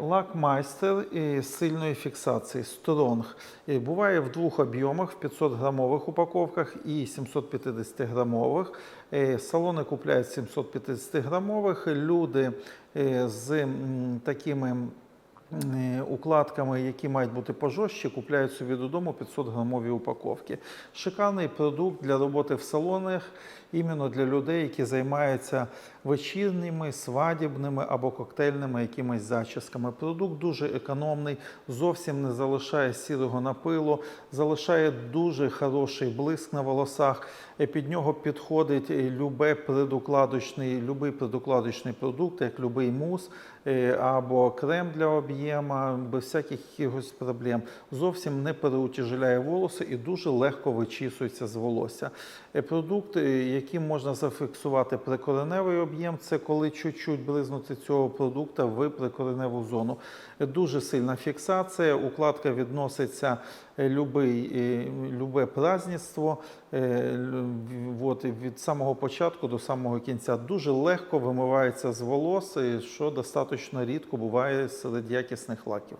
Лак майстер із сильної фіксації. Е, Буває в двох об'ємах: в 500 грамових упаковках і 750 грамових. Е, Салони купляють 750 грамових. Люди е, з такими укладками, які мають бути пожорстче, купляють собі додому 500 грамові упаковки. Шикарний продукт для роботи в салонах, іменно для людей, які займаються вечірніми, свадібними або коктейльними якимись зачісками. Продукт дуже економний, зовсім не залишає сірого напилу, залишає дуже хороший блиск на волосах. Е, Під нього підходить е, любе предукладочний, любий предукладочний продукт, як любий мус е, або крем для об'єма, без всяких якихось проблем. Зовсім не переутяжеляє волоси і дуже легко вичісується з волосся. Е, Продукт, яким можна зафіксувати прикореневий об'єм, це коли чуть-чуть бризнути цього продукту в прикореневу зону. Е, Дуже сильна фіксація, укладка відноситься е, любий, любе праздництво, от, від самого початку до самого кінця. Дуже легко вимивається з волос, що достатньо рідко буває серед якісних лаків.